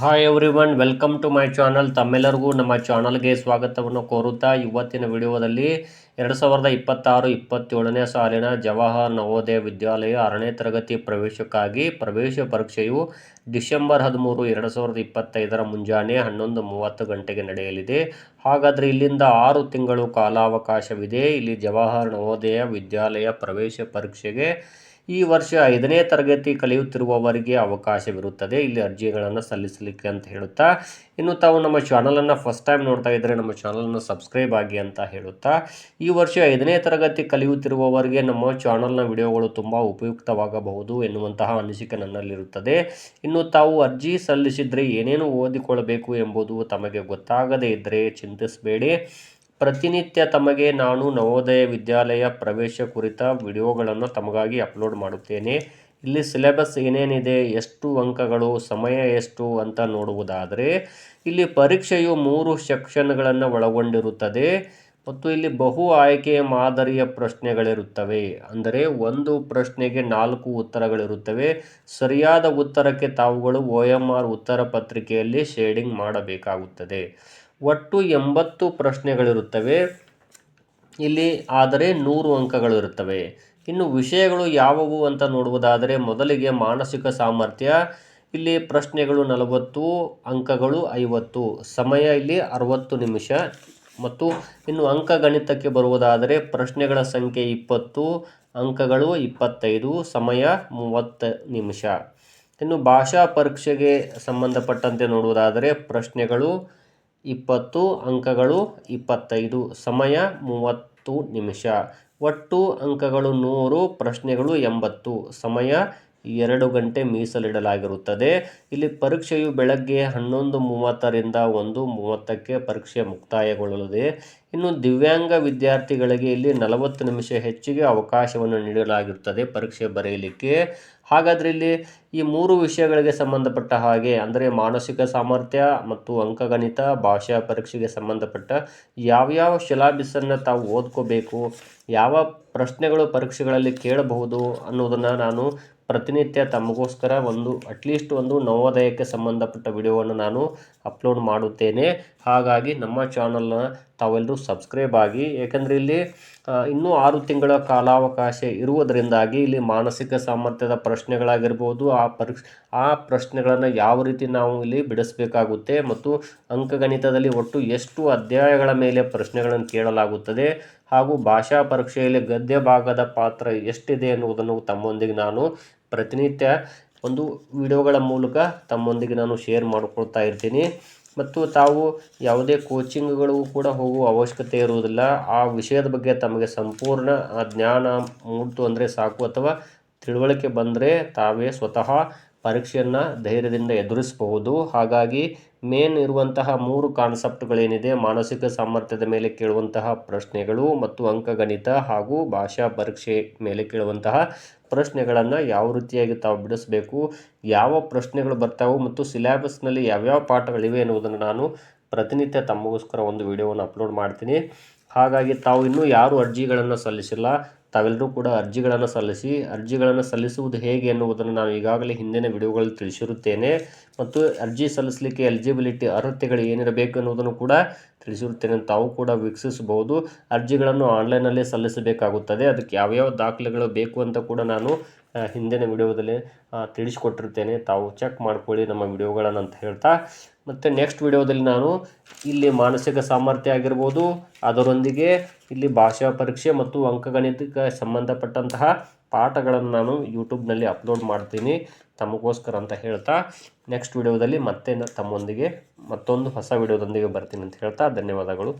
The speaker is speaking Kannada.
Hi everyone welcome to my channel ತಮ್ಮೆಲ್ಲರಿಗೂ ನಮ್ಮ ಚಾನಲ್ಗೆ ಸ್ವಾಗತವನ್ನು ಕೋರುತ್ತಾ ಇವತ್ತಿನ ವಿಡಿಯೋದಲ್ಲಿ ಎರಡು ಸಾವಿರದ ಇಪ್ಪತ್ತಾರು, ಇಪ್ಪತ್ತೇಳನೇ ಸಾಲಿನ ಜವಾಹರ್ ನವೋದಯ ವಿದ್ಯಾಲಯ ಆರನೇ ತರಗತಿ ಪ್ರವೇಶಕ್ಕಾಗಿ ಪ್ರವೇಶ ಪರೀಕ್ಷೆಯು ಡಿಸೆಂಬರ್ ಹದಿಮೂರು, ಎರಡು ಸಾವಿರದ ಇಪ್ಪತ್ತೈದರ ಮುಂಜಾನೆ ಹನ್ನೊಂದು ಮೂವತ್ತು ಗಂಟೆಗೆ ನಡೆಯಲಿದೆ. ಹಾಗಾದರೆ ಇಲ್ಲಿಂದ ಆರು ತಿಂಗಳು ಕಾಲಾವಕಾಶವಿದೆ. ಇಲ್ಲಿ ಜವಾಹರ್ ನವೋದಯ ವಿದ್ಯಾಲಯ ಪ್ರವೇಶ ಪರೀಕ್ಷೆಗೆ ಈ ವರ್ಷ ಐದನೇ ತರಗತಿ ಕಲಿಯುತ್ತಿರುವವರಿಗೆ ಅವಕಾಶವಿರುತ್ತದೆ. ಇಲ್ಲಿ ಅರ್ಜಿಗಳನ್ನು ಸಲ್ಲಿಸಲಿಕ್ಕೆ ಅಂತ ಹೇಳುತ್ತಾ, ಇನ್ನು ತಾವು ನಮ್ಮ ಚಾನಲನ್ನು ಫಸ್ಟ್ ಟೈಮ್ ನೋಡ್ತಾ ಇದ್ದರೆ ನಮ್ಮ ಚಾನಲನ್ನು ಸಬ್ಸ್ಕ್ರೈಬ್ ಆಗಿ ಅಂತ ಹೇಳುತ್ತಾ, ಈ ವರ್ಷ ಐದನೇ ತರಗತಿ ಕಲಿಯುತ್ತಿರುವವರಿಗೆ ನಮ್ಮ ಚಾನಲ್ನ ವಿಡಿಯೋಗಳು ತುಂಬ ಉಪಯುಕ್ತವಾಗಬಹುದು ಎನ್ನುವಂತಹ ಅನಿಸಿಕೆ ನನ್ನಲ್ಲಿರುತ್ತದೆ. ಇನ್ನು ತಾವು ಅರ್ಜಿ ಸಲ್ಲಿಸಿದರೆ ಏನೇನು ಓದಿಕೊಳ್ಳಬೇಕು ಎಂಬುದು ತಮಗೆ ಗೊತ್ತಾಗದೇ ಇದ್ದರೆ ಚಿಂತಿಸಬೇಡಿ. ಪ್ರತಿನಿತ್ಯ ತಮಗೆ ನಾನು ನವೋದಯ ವಿದ್ಯಾಲಯ ಪ್ರವೇಶ ಕುರಿತ ವಿಡಿಯೋಗಳನ್ನು ತಮಗಾಗಿ ಅಪ್ಲೋಡ್ ಮಾಡುತ್ತೇನೆ. ಇಲ್ಲಿ ಸಿಲೆಬಸ್ ಏನೇನಿದೆ, ಎಷ್ಟು ಅಂಕಗಳು, ಸಮಯ ಎಷ್ಟು ಅಂತ ನೋಡುವುದಾದರೆ, ಇಲ್ಲಿ ಪರೀಕ್ಷೆಯು ಮೂರು ಸೆಕ್ಷನ್ಗಳನ್ನು ಒಳಗೊಂಡಿರುತ್ತದೆ ಮತ್ತು ಇಲ್ಲಿ ಬಹು ಆಯ್ಕೆಯ ಮಾದರಿಯ ಪ್ರಶ್ನೆಗಳಿರುತ್ತವೆ. ಅಂದರೆ ಒಂದು ಪ್ರಶ್ನೆಗೆ ನಾಲ್ಕು ಉತ್ತರಗಳಿರುತ್ತವೆ. ಸರಿಯಾದ ಉತ್ತರಕ್ಕೆ ತಾವುಗಳು ಒ ಎಂ ಆರ್ ಉತ್ತರ ಪತ್ರಿಕೆಯಲ್ಲಿ ಶೇಡಿಂಗ್ ಮಾಡಬೇಕಾಗುತ್ತದೆ. ಒಟ್ಟು ಎಂಬತ್ತು ಪ್ರಶ್ನೆಗಳಿರುತ್ತವೆ. ಇಲ್ಲಿ ಆದರೆ ನೂರು ಅಂಕಗಳು ಇರುತ್ತವೆ ಇನ್ನು ವಿಷಯಗಳು ಯಾವುವು ಅಂತ ನೋಡುವುದಾದರೆ ಮೊದಲಿಗೆ ಮಾನಸಿಕ ಸಾಮರ್ಥ್ಯ, ಇಲ್ಲಿ ಪ್ರಶ್ನೆಗಳು ನಲವತ್ತು, ಅಂಕಗಳು ಐವತ್ತು. ಸಮಯ ಇಲ್ಲಿ ಅರವತ್ತು ನಿಮಿಷ. ಮತ್ತು ಇನ್ನು ಅಂಕಗಣಿತಕ್ಕೆ ಬರುವುದಾದರೆ ಪ್ರಶ್ನೆಗಳ ಸಂಖ್ಯೆ ಇಪ್ಪತ್ತು, ಅಂಕಗಳು ಇಪ್ಪತ್ತೈದು, ಸಮಯ ಮೂವತ್ತು ನಿಮಿಷ. ಇನ್ನು ಭಾಷಾ ಪರೀಕ್ಷೆಗೆ ಸಂಬಂಧಪಟ್ಟಂತೆ ನೋಡುವುದಾದರೆ ಪ್ರಶ್ನೆಗಳು ಇಪ್ಪತ್ತು, ಅಂಕಗಳು ಇಪ್ಪತ್ತೈದು. ಸಮಯ ಮೂವತ್ತು ನಿಮಿಷ. ಒಟ್ಟು ಅಂಕಗಳು ನೂರು, ಪ್ರಶ್ನೆಗಳು ಎಂಬತ್ತು. ಸಮಯ ಎರಡು ಗಂಟೆ ಮೀಸಲಿಡಲಾಗಿರುತ್ತದೆ. ಇಲ್ಲಿ ಪರೀಕ್ಷೆಯು ಬೆಳಗ್ಗೆ ಹನ್ನೊಂದು ಮೂವತ್ತರಿಂದ ಒಂದು ಮೂವತ್ತಕ್ಕೆ ಪರೀಕ್ಷೆ ಮುಕ್ತಾಯಗೊಳ್ಳಲಿದೆ. ಇನ್ನು ದಿವ್ಯಾಂಗ ವಿದ್ಯಾರ್ಥಿಗಳಿಗೆ ಇಲ್ಲಿ ನಲವತ್ತು ನಿಮಿಷ ಹೆಚ್ಚಿಗೆ ಅವಕಾಶವನ್ನು ನೀಡಲಾಗಿರುತ್ತದೆ ಪರೀಕ್ಷೆ ಬರೆಯಲಿಕ್ಕೆ. ಹಾಗಾದರೆ ಇಲ್ಲಿ ಈ ಮೂರು ವಿಷಯಗಳಿಗೆ ಸಂಬಂಧಪಟ್ಟ ಹಾಗೆ, ಅಂದರೆ ಮಾನಸಿಕ ಸಾಮರ್ಥ್ಯ ಮತ್ತು ಅಂಕಗಣಿತ ಭಾಷಾ ಪರೀಕ್ಷೆಗೆ ಸಂಬಂಧಪಟ್ಟ ಯಾವ್ಯಾವ ಶಿಲಾಬಿಸನ್ನು ತಾವು ಓದ್ಕೋಬೇಕು, ಯಾವ ಪ್ರಶ್ನೆಗಳು ಪರೀಕ್ಷೆಗಳಲ್ಲಿ ಕೇಳಬಹುದು ಅನ್ನೋದನ್ನು ನಾನು ಪ್ರತಿನಿತ್ಯ ತಮಗೋಸ್ಕರ ಒಂದು ಅಟ್ಲೀಸ್ಟ್ ಒಂದು ನವೋದಯಕ್ಕೆ ಸಂಬಂಧಪಟ್ಟ ವಿಡಿಯೋವನ್ನು ನಾನು ಅಪ್ಲೋಡ್ ಮಾಡುತ್ತೇನೆ. ಹಾಗಾಗಿ ನಮ್ಮ ಚಾನಲ್ನ ತಾವೆಲ್ಲರೂ ಸಬ್ಸ್ಕ್ರೈಬ್ ಆಗಿ, ಏಕೆಂದರೆ ಇಲ್ಲಿ ಇನ್ನೂ ಆರು ತಿಂಗಳ ಕಾಲಾವಕಾಶ ಇರುವುದರಿಂದಾಗಿ ಇಲ್ಲಿ ಮಾನಸಿಕ ಸಾಮರ್ಥ್ಯದ ಪ್ರಶ್ನೆಗಳಾಗಿರ್ಬೋದು, ಆ ಪರೀಕ್ಷೆ, ಆ ಪ್ರಶ್ನೆಗಳನ್ನು ಯಾವ ರೀತಿ ನಾವು ಇಲ್ಲಿ ಬಿಡಿಸಬೇಕಾಗುತ್ತೆ ಮತ್ತು ಅಂಕಗಣಿತದಲ್ಲಿ ಒಟ್ಟು ಎಷ್ಟು ಅಧ್ಯಾಯಗಳ ಮೇಲೆ ಪ್ರಶ್ನೆಗಳನ್ನು ಕೇಳಲಾಗುತ್ತದೆ ಹಾಗೂ ಭಾಷಾ ಪರೀಕ್ಷೆಯಲ್ಲಿ ಗದ್ಯ ಭಾಗದ ಪಾತ್ರ ಎಷ್ಟಿದೆ ಎನ್ನುವುದನ್ನು ತಮ್ಮೊಂದಿಗೆ ನಾನು ಪ್ರತಿನಿತ್ಯ ಒಂದು ವಿಡಿಯೋಗಳ ಮೂಲಕ ತಮ್ಮೊಂದಿಗೆ ನಾನು ಶೇರ್ ಮಾಡಿಕೊಳ್ತಾ ಇರ್ತೀನಿ. ಮತ್ತು ತಾವು ಯಾವುದೇ ಕೋಚಿಂಗ್ಗಳು ಕೂಡ ಹೋಗುವ ಅವಶ್ಯಕತೆ ಇರುವುದಿಲ್ಲ. ಆ ವಿಷಯದ ಬಗ್ಗೆ ತಮಗೆ ಸಂಪೂರ್ಣ ಜ್ಞಾನ ಮೂಡ್ತು ಅಂದರೆ ಸಾಕು ಅಥವಾ ತಿಳುವಳಿಕೆ ಬಂದರೆ ತಾವೇ ಸ್ವತಃ ಪರೀಕ್ಷೆಯನ್ನು ಧೈರ್ಯದಿಂದ ಎದುರಿಸಬಹುದು. ಹಾಗಾಗಿ ಮೇನ್ ಇರುವಂತಹ ಮೂರು ಕಾನ್ಸೆಪ್ಟ್ಗಳೇನಿದೆ, ಮಾನಸಿಕ ಸಾಮರ್ಥ್ಯದ ಮೇಲೆ ಕೇಳುವಂತಹ ಪ್ರಶ್ನೆಗಳು ಮತ್ತು ಅಂಕಗಣಿತ ಹಾಗೂ ಭಾಷಾ ಪರೀಕ್ಷೆ ಮೇಲೆ ಕೇಳುವಂತಹ ಪ್ರಶ್ನೆಗಳನ್ನು ಯಾವ ರೀತಿಯಾಗಿ ತಾವು ಬಿಡಿಸಬೇಕು, ಯಾವ ಪ್ರಶ್ನೆಗಳು ಬರ್ತಾವೆ ಮತ್ತು ಸಿಲೆಬಸ್ನಲ್ಲಿ ಯಾವ್ಯಾವ ಪಾಠಗಳಿವೆ ಎನ್ನುವುದನ್ನು ನಾನು ಪ್ರತಿನಿತ್ಯ ತಮ್ಮಗೋಸ್ಕರ ಒಂದು ವಿಡಿಯೋವನ್ನು ಅಪ್ಲೋಡ್ ಮಾಡ್ತೀನಿ. ಹಾಗಾಗಿ ತಾವು ಇನ್ನೂ ಯಾರು ಅರ್ಜಿಗಳನ್ನು ಸಲ್ಲಿಸಿಲ್ಲ. ತಾವೆಲ್ಲರೂ ಕೂಡ ಅರ್ಜಿಗಳನ್ನು ಸಲ್ಲಿಸಿ, ಅರ್ಜಿಗಳನ್ನು ಸಲ್ಲಿಸುವುದು ಹೇಗೆ ಎನ್ನುವುದನ್ನು ನಾನು ಈಗಾಗಲೇ ಹಿಂದಿನ ವಿಡಿಯೋಗಳಲ್ಲಿ ತಿಳಿಸಿರುತ್ತೇನೆ. ಮತ್ತು ಅರ್ಜಿ ಸಲ್ಲಿಸಲಿಕ್ಕೆ ಎಲಿಜಿಬಿಲಿಟಿ ಅರ್ಹತೆಗಳು ಏನಿರಬೇಕು ಎನ್ನುವುದನ್ನು ಕೂಡ ತಿಳಿಸಿರುತ್ತೇನೆ ತಾವು ಕೂಡ ವೀಕ್ಷಿಸಬಹುದು. ಅರ್ಜಿಗಳನ್ನು ಆನ್ಲೈನಲ್ಲೇ ಸಲ್ಲಿಸಬೇಕಾಗುತ್ತದೆ. ಅದಕ್ಕೆ ಯಾವ್ಯಾವ ದಾಖಲೆಗಳು ಬೇಕು ಅಂತ ಕೂಡ ನಾನು ಹಿಂದಿನ ವಿಡಿಯೋದಲ್ಲಿ ತಿಳಿಸ್ಕೊಟ್ಟಿರ್ತೇನೆ. ತಾವು ಚೆಕ್ ಮಾಡ್ಕೊಳ್ಳಿ ನಮ್ಮ ವಿಡಿಯೋಗಳನ್ನು ಅಂತ ಹೇಳ್ತಾ. ಮತ್ತು ನೆಕ್ಸ್ಟ್ ವಿಡಿಯೋದಲ್ಲಿ ನಾನು ಇಲ್ಲಿ ಮಾನಸಿಕ ಸಾಮರ್ಥ್ಯ ಆಗಿರ್ಬೋದು, ಅದರೊಂದಿಗೆ ಇಲ್ಲಿ ಭಾಷಾ ಪರೀಕ್ಷೆ ಮತ್ತು ಅಂಕಗಣಿತಕ್ಕೆ ಸಂಬಂಧಪಟ್ಟಂತಹ ಪಾಠಗಳನ್ನು ನಾನು ಯೂಟ್ಯೂಬ್ನಲ್ಲಿ ಅಪ್ಲೋಡ್ ಮಾಡ್ತೀನಿ ತಮಗೋಸ್ಕರ ಅಂತ ಹೇಳ್ತಾ. ನೆಕ್ಸ್ಟ್ ವಿಡಿಯೋದಲ್ಲಿ ಮತ್ತೆ ತಮ್ಮೊಂದಿಗೆ ಮತ್ತೊಂದು ಹೊಸ ವಿಡಿಯೋದೊಂದಿಗೆ ಬರ್ತೀನಿ ಅಂತ ಹೇಳ್ತಾ. ಧನ್ಯವಾದಗಳು.